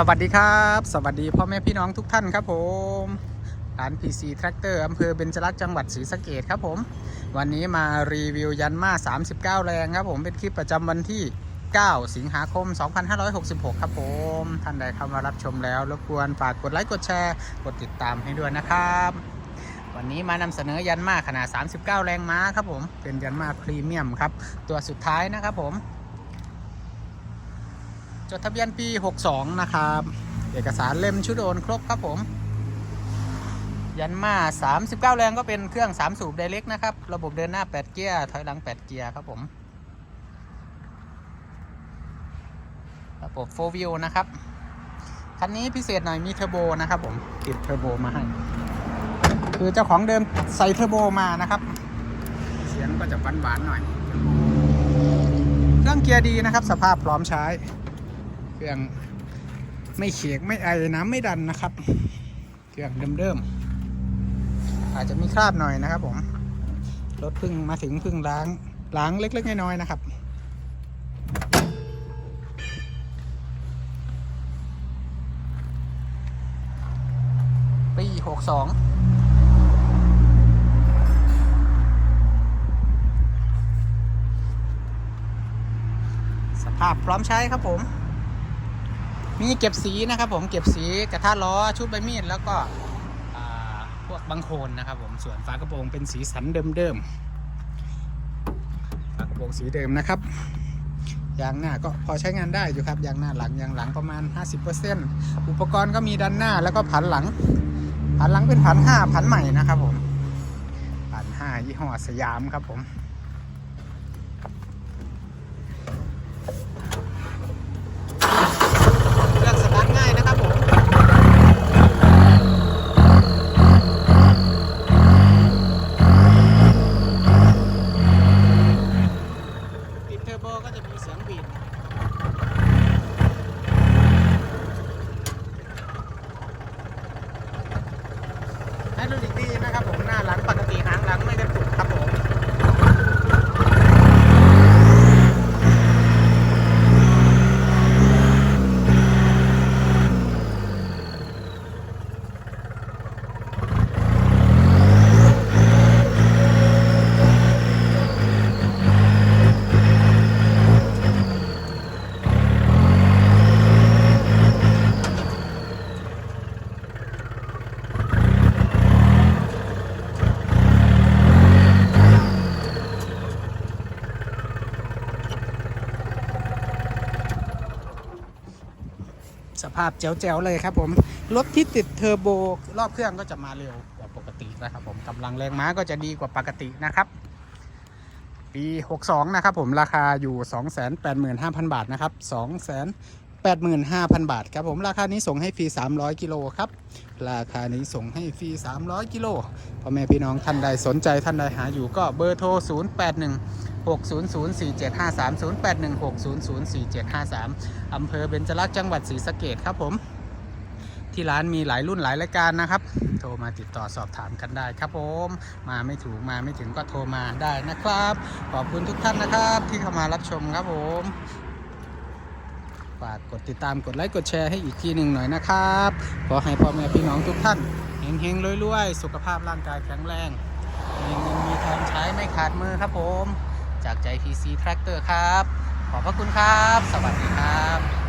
สวัสดีครับ สวัสดีพ่อแม่พี่น้องทุกท่านครับผมร้าน PC Tractor อำเภอเบญจรักษ์จังหวัดศรีสะเกดครับผม วันนี้มารีวิวยันมา 39 แรงครับผม เป็นคลิปประจำวันที่ 9 สิงหาคม 2566 ครับผม ท่านใดเข้ามารับชมแล้วรบกวนฝากกดไลค์กดแชร์ กดติดตามให้ด้วยนะครับ วันนี้มานำเสนอยันมาขนาด 39 แรงม้าครับผม เป็นยันมาพรีเมียมครับ ตัวสุดท้ายนะครับผม จดทะเบียนปี 62 นะครับ เอกสารเล่มชุดโอนครบครับผม ยันมา 39 แรงก็เป็นเครื่อง 3 สูบไดเรกนะครับ ระบบเดินหน้า 8 เกียร์ ถอยหลัง 8 เกียร์ครับผม ระบบ4 w ิวนะครับ คันนี้พิเศษหน่อยมีเทอร์โบนะครับผม ติดเทอร์โบมาให้ คือเจ้าของเดิมใส่เทอร์โบมานะครับ เสียงก็จะหวานๆหน่อย เครื่องเกียร์ดีนะครับ สภาพพร้อมใช้ เครื่องไม่เขียกไม่ไอน้ำไม่ดันนะครับ เครื่องเดิมๆอาจจะมีคราบหน่อยนะครับผมรถพึ่งมาถึงพึ่งล้างล้างเล็กๆน้อยๆนะครับปีหกสองสภาพพร้อมใช้ครับผม มีเก็บสีนะครับผมเก็บสีกระทะล้อชุดใบมีดแล้วก็พวกบังโคลนนะครับผมส่วนฝากระโปรงเป็นสีสันเดิมๆฝากระโปรงสีเดิมนะครับยางหน้าก็พอใช้งานได้อยู่ครับยางหน้าหลังยางหลังประมาณ 50%อุปกรณ์ก็มีด้านหน้าแล้วก็ผันหลังผันหลังเป็นผันห้าผันใหม่นะครับผมผันห้ายี่ห้อสยามครับผม ไฮดรอลิกดีนะครับผมหน้าหลังปกติหางหลังไม่ได้ปุดครับผม สภาพแจ๋วๆเลยครับผม รถที่ติดเทอร์โบรอบเครื่องก็จะมาเร็วกว่าปกตินะครับผมกำลังแรงม้าก็จะดีกว่าปกตินะครับ ปี 62 นะครับผมราคาอยู่ 285,000 บาทนะครับ 285,000 บาทครับผมราคานี้ส่งให้ฟรี 300 กิโลครับ ราคานี้ส่งให้ฟรี 300 กิโลพ่อแม่พี่น้องท่านใดสนใจท่านใดหาอยู่ก็เบอร์โทร 081 6004753 081 6004753อำเภอเบญจรักษณ์จังหวัดศรีสะเกดครับผม ที่ร้านมีหลายรุ่นหลายรายการนะครับ โทรมาติดต่อสอบถามกันได้ครับผม มาไม่ถูกมาไม่ถึงก็โทรมาได้นะครับ ขอบคุณทุกท่านนะครับที่เข้ามารับชมครับผมฝากกดติดตามกดไลค์กดแชร์ให้อีกทีหนึ่งหน่อยนะครับ ขอให้พ่อแม่พี่น้องทุกท่านเฮงๆรวยๆ สุขภาพร่างกายแข็งแรงมีเงินมีทองใช้ไม่ขาดมือครับผม จากใจ PC Tractor ครับ ขอบพระคุณครับ สวัสดีครับ